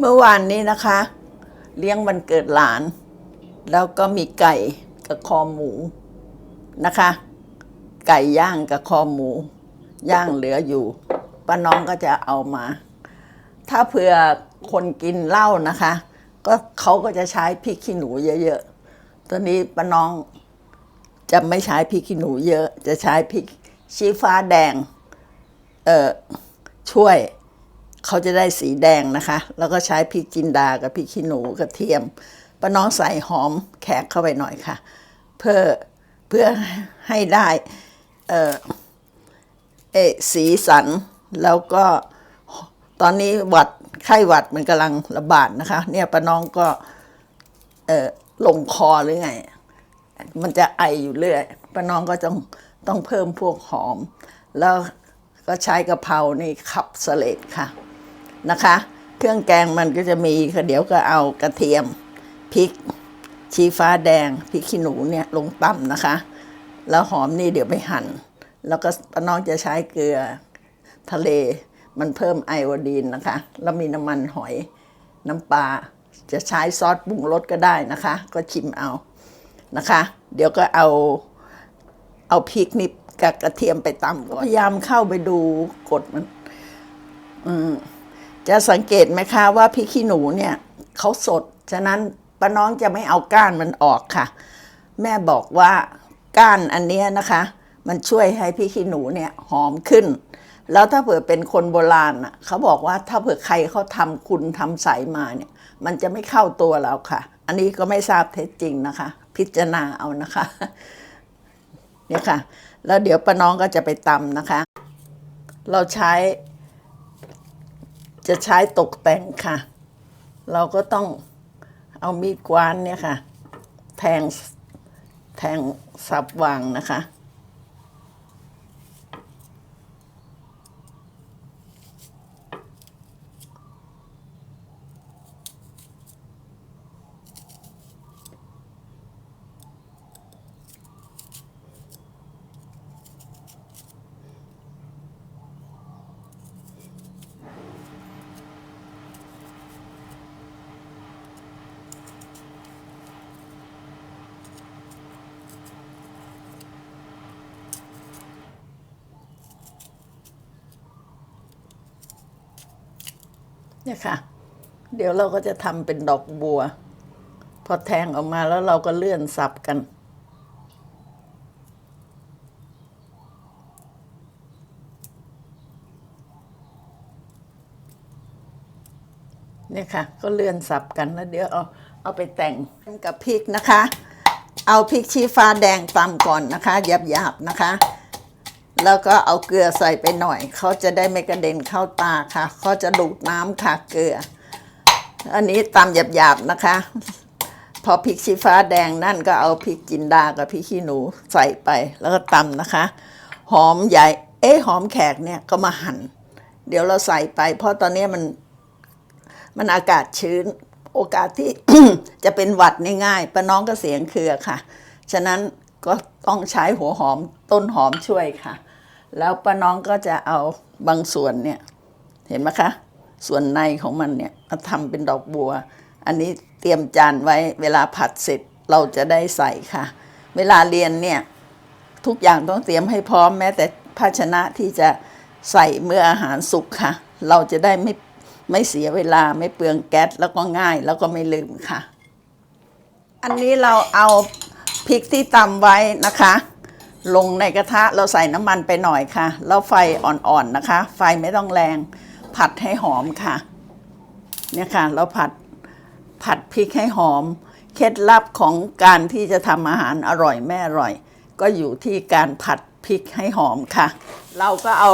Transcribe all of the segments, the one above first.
เมื่อวานนี้นะคะ เลี้ยงวันเกิดหลาน แล้วก็มีไก่กับคอหมูนะคะ ไก่ย่างกับคอหมู ย่างเหลืออยู่ป้าน้องก็จะเอามา ถ้าเผื่อคนกินเหล้านะคะ ก็เขาก็จะใช้พริกขี้หนูเยอะๆตอนนี้ป้าน้องจะไม่ใช้พริกขี้หนูเยอะ จะใช้พริกชี้ฟ้าแดงเอ่อช่วย เขาจะได้สีแดงนะคะ แล้วก็ใช้พริกจินดากับพริกขี้หนูกระเทียมป้าน้องใส่หอมแขกเข้าไปหน่อยค่ะ เพื่อเพื่อให้ได้เออเอสีสันแล้วก็ตอนนี้หวัดไข้หวัดมันกำลังระบาดนะคะ เนี่ยป้าน้องก็เออลงคอหรือไง มันจะไออยู่เรื่อยป้าน้องก็ต้องต้องเพิ่มพวกหอม แล้วก็ใช้กะเพรานี่ขับสเลดค่ะ นะคะ เครื่องแกงมันก็จะมีเดี๋ยวก็เอากระเทียมพริก ชีฟ้าแดงพริกขี้หนูเนี่ยลงต่ำนะคะ แล้วหอมนี่เดี๋ยวไปหั่น แล้วก็น้องจะใช้เกลือทะเลมันเพิ่มไอโอดีนนะคะ แล้วมีน้ำมันหอยน้ำปลาจะใช้ซอสปรุงรสก็ได้นะคะ ก็ชิมเอานะคะ เดี๋ยวก็เอาเอาพริกนี่กับกระเทียมไปตำก่อนพยายามเข้าไปดูกดมัน อืม จะสังเกตไหมคะว่าพริกขี้หนูเนี่ยเขาสด ฉะนั้นป้าน้องจะไม่เอาก้านมันออกค่ะ แม่บอกว่าก้านอันเนี้ยนะคะ มันช่วยให้พริกขี้หนูเนี่ยหอมขึ้น แล้วถ้าเผื่อเป็นคนโบราณอะเขาบอกว่าถ้าเผื่อใครเขาทำคุณทำใสมาเนี่ย มันจะไม่เข้าตัวเราค่ะ อันนี้ก็ไม่ทราบเท็จจริงนะคะ พิจารณาเอานะคะเนี่ยค่ะ แล้วเดี๋ยวป้าน้องก็จะไปตำนะคะ เราใช้ จะใช้ตกแต่งค่ะ เราก็ต้องเอามีดกวานเนี่ยค่ะ แทงแทงสับวางนะคะ เนี่ยค่ะ เดี๋ยวเราก็จะทำเป็นดอกบัว พอแทงออกมาแล้วเราก็เลื่อนสับกัน เนี่ยค่ะ ก็เลื่อนสับกันแล้วเดี๋ยวเอาเอาไปแต่งกับพริกนะคะ เอาพริกชี้ฟ้าแดงตำก่อนนะคะหยาบๆนะคะ แล้วก็เอาเกลือใส่ไปหน่อย เขาจะได้ไม่กระเด็นเข้าตาค่ะ เขาจะดูดน้ำค่ะเกลือ อันนี้ตำหยาบๆนะคะ พอพริกชี้ฟ้าแดงนั่นก็เอาพริกจินดากับพริกขี้หนูใส่ไปแล้วก็ตำนะคะ หอมใหญ่ เอ๊หอมแขกเนี่ยก็มาหั่น เดี๋ยวเราใส่ไป เพราะตอนนี้มันมันอากาศชื้น โอกาสที่จะเป็นหวัดง่ายๆป้าน้องก็เสียงเครือค่ะ ฉะนั้นก็ต้องใช้หัวหอมต้นหอมช่วยค่ะ แล้วป้าน้องก็จะเอาบางส่วนเนี่ยเห็นไหมคะ ส่วนในของมันเนี่ยมาทำเป็นดอกบัว อันนี้เตรียมจานไว้เวลาผัดเสร็จเราจะได้ใส่ค่ะ เวลาเรียนเนี่ยทุกอย่างต้องเตรียมให้พร้อมแม้แต่ภาชนะที่จะใส่เมื่ออาหารสุกค่ะ เราจะได้ไม่ไม่เสียเวลาไม่เปลืองแก๊สแล้วก็ง่ายแล้วก็ไม่ลืมค่ะ อันนี้เราเอาพริกที่ตำไว้นะคะ ลงในกระทะเราใส่น้ำมันไปหน่อยค่ะ แล้วไฟอ่อนๆนะคะ ไฟไม่ต้องแรง ผัดให้หอมค่ะ เนี่ยค่ะ เราผัดผัดพริกให้หอม เคล็ดลับของการที่จะทำอาหารอร่อยแม่อร่อย ก็อยู่ที่การผัดพริกให้หอมค่ะ เราก็เอา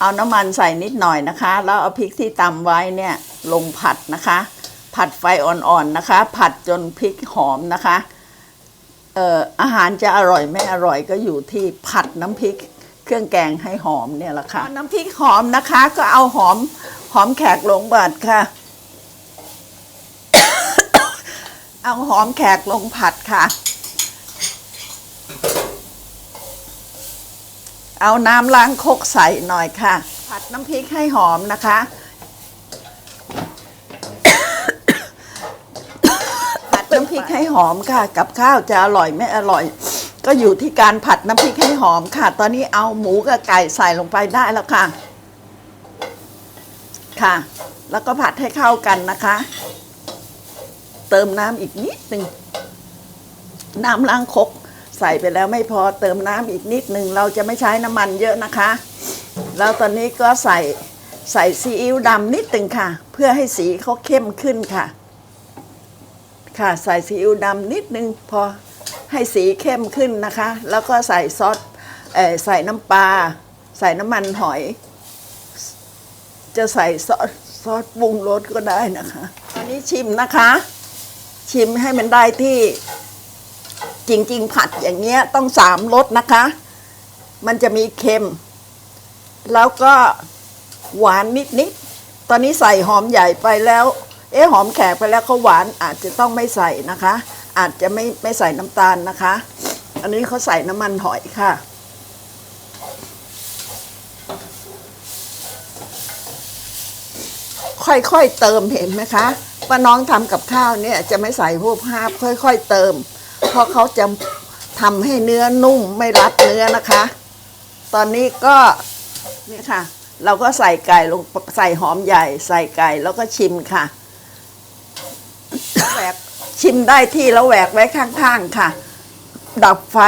เอาน้ำมันใส่นิดหน่อยนะคะ แล้วเอาพริกที่ตำไว้เนี่ยลงผัดนะคะ ผัดไฟอ่อนๆนะคะ ผัดจนพริกหอมนะคะ อาหารจะอร่อยไม่อร่อยก็อยู่ที่ผัดน้ำพริก เครื่องแกงให้หอมเนี่ยแหละค่ะน้ำพริกหอมนะคะ ก็เอาหอมหอมแขกลงบัดค่ะ เอาหอมแขกลงผัดค่ะ เอาน้ำล้างคกใส่หน่อยค่ะ ผัดน้ำพริกให้หอมนะคะ พริก ให้หอมค่ะ กับข้าวจะอร่อยไม่อร่อย ก็อยู่ที่การผัดน้ำพริกให้หอมค่ะ ตอนนี้เอาหมูกับไก่ใส่ลงไปได้แล้วค่ะ ค่ะ แล้วก็ผัดให้เข้ากันนะคะ เติมน้ำอีกนิดหนึ่งน้ำล้างคกใส่ไปแล้วไม่พอเติมน้ำอีกนิดหนึ่งเราจะไม่ใช้น้ำมันเยอะนะคะ แล้วตอนนี้ก็ใส่ใส่ซีอิ๊วดำนิดหนึ่งค่ะ เพื่อให้สีเขาเข้มขึ้นค่ะ ค่ะใส่ซีอิ๊วดำนิดนึงพอให้สีเข้มขึ้นนะคะ แล้วก็ใส่ซอสใส่น้ำปลาใส่น้ำมันหอย จะใส่ซอสซอสปรุงรสก็ได้นะคะ ตอนนี้ชิมนะคะ ชิมให้มันได้ที่จริง ๆ ผัดอย่างเงี้ยต้องสามรสนะคะ มันจะมีเค็ม แล้วก็หวานนิดๆตอนนี้ใส่หอมใหญ่ไปแล้ว เอ๊ะหอมแขกไปแล้วเขาหวานอาจจะต้องไม่ใส่นะคะ อาจจะไม่ไม่ใส่น้ำตาลนะคะ อันนี้เขาใส่น้ำมันหอยค่ะ ค่อยๆเติมเห็นไหมคะป้าน้องทำกับข้าวเนี่ยจะไม่ใส่พวกภาพค่อย ๆ เติม เพราะเขาจะทำให้เนื้อนุ่มไม่รัดเนื้อนะคะ ตอนนี้ก็นี่ค่ะ เราก็ใส่ไก่ลงใส่หอมใหญ่ ใส่ไก่แล้วก็ชิมค่ะ ชิมได้ที่แล้วแหวกไว้ข้างๆค่ะ ดับไฟ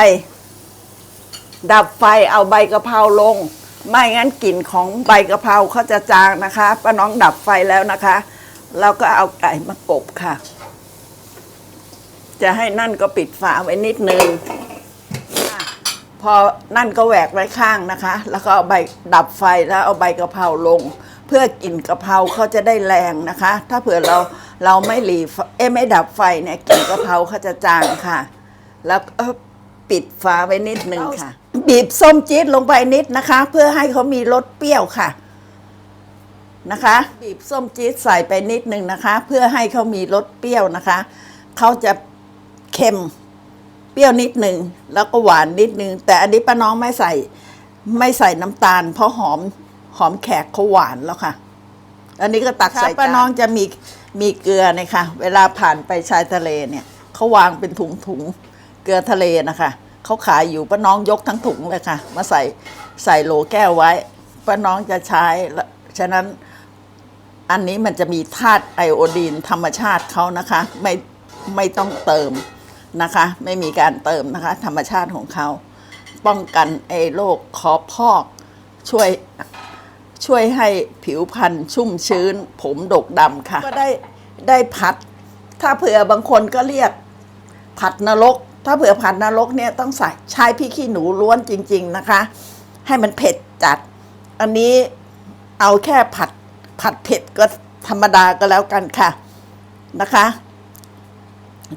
ดับไฟเอาใบกะเพราลง ไม่งั้นกลิ่นของใบกะเพราเขาจะจางนะคะป้าน้องดับไฟแล้วนะคะแล้วก็เอาไก่มากบค่ะ จะให้นั่นก็ปิดฝาไว้นิดนึงพอนั่นก็แหวกไว้ข้างนะคะ แล้วก็เอาใบดับไฟแล้วเอาใบกะเพราลง เพื่อกลิ่นกะเพราเขาจะได้แรงนะคะ ถ้าเผื่อเรา เราไม่หลีไฟเอ้ไม่ดับไฟเนี่ยกลิ่นกะเพราเขาจะจางค่ะ แล้วก็ปิดฝาไว้นิดนึงค่ะ บีบส้มจี๊ดลงไปนิดนะคะ เพื่อให้เขามีรสเปรี้ยวค่ะนะคะ บีบส้มจี๊ดใส่ไปนิดนึงนะคะ เพื่อให้เขามีรสเปรี้ยวนะคะเขาจะเค็มเปรี้ยวนิดหนึ่งแล้วก็หวานนิดนึงแต่อันนี้ป้าน้องไม่ใส่ไม่ใส่น้ำตาล เพราะหอมหอมแขกเขาหวานแล้วค่ะ อันนี้ก็ตักใส่ป้าน้องจะมี มีเกลือนะคะเวลาผ่านไปชายทะเลเนี่ยเขาวางเป็นถุงถุงๆเกลือทะเลนะคะเขาขายอยู่ป้าน้องยกทั้งถุงเลยค่ะ มาใส่ใส่โหลแก้วไว้ป้าน้องจะใช้ฉะนั้นอันนี้มันจะมีธาตุไอโอดีนธรรมชาติเขานะคะ ไม่ไม่ต้องเติมนะคะ ไม่มีการเติมนะคะ ธรรมชาติของเขา ป้องกันไอโรคคอพอกช่วย ช่วยให้ผิวพรรณชุ่มชื้น ผมดกดำค่ะ ก็ได้ได้ผัด ถ้าเผื่อบางคนก็เรียกผัดนรก ถ้าเผื่อผัดนรกเนี่ยต้องใส่ใช้พริกขี้หนูล้วนจริง ๆนะคะ ให้มันเผ็ดจัด อันนี้เอาแค่ผัดผัดเผ็ดก็ธรรมดาก็แล้วกันค่ะนะคะ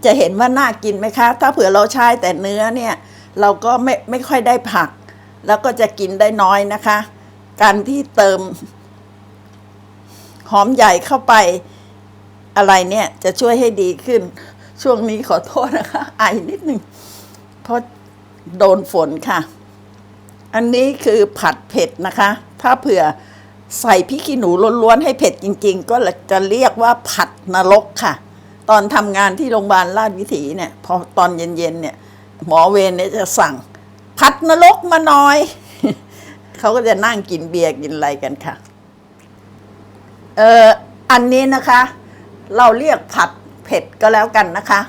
จะเห็นว่าน่ากินไหมคะ ถ้าเผื่อเราใช้แต่เนื้อเนี่ย เราก็ไม่ไม่ค่อยได้ผัก แล้วก็จะกินได้น้อยนะคะ การที่เติม หอมใหญ่เข้าไปอะไรเนี่ย จะช่วยให้ดีขึ้น ช่วงนี้ขอโทษนะคะ ไอนิดหนึ่งเพราะโดนฝนค่ะ อันนี้คือผัดเผ็ดนะคะ ถ้าเผื่อใส่พริกขี้หนูล้วนๆให้เผ็ดจริง ๆ ก็จะเรียกว่าผัดนรกค่ะ ตอนทำงานที่โรงพยาบาลราชวิถีเนี่ย พอตอนเย็นๆเนี่ย หมอเวรเนี่ยจะสั่ง ผัดนรกมาหน่อย เขาก็จะนั่งกินเบียร์กินอะไรกันค่ะ เอออันนี้นะคะ เราเรียกผัดเผ็ดก็แล้วกันนะคะ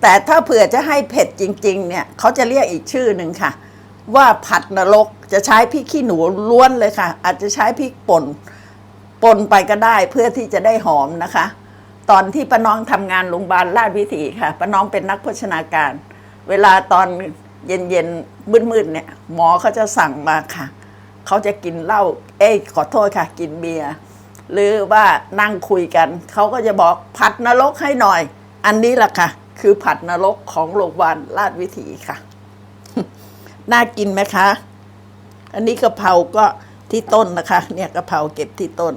แต่ถ้าเผื่อจะให้เผ็ดจริง ๆ เนี่ยเขาจะเรียกอีกชื่อหนึ่งค่ะ ว่าผัดนรกจะใช้พริกขี้หนูล้วนเลยค่ะ อาจจะใช้พริกป่นป่นไปก็ได้เพื่อที่จะได้หอมนะคะ ตอนที่ป้าน้องทำงานโรงพยาบาลราชวิถีค่ะป้าน้องเป็นนักโภชนาการ เวลาตอนเย็นๆมืดๆเนี่ย หมอเขาจะสั่งมาค่ะ เขาจะกินเหล้าเอ้ยขอโทษค่ะ กินเบียร์หรือว่านั่งคุยกัน เขาก็จะบอกผัดนรกให้หน่อย อันนี้แหละค่ะ คือผัดนรกของโรงพยาบาลราชวิถีค่ะ น่ากินไหมคะ อันนี้กะเพราก็ที่ต้นนะคะ เนี่ยกะเพราเก็บที่ต้น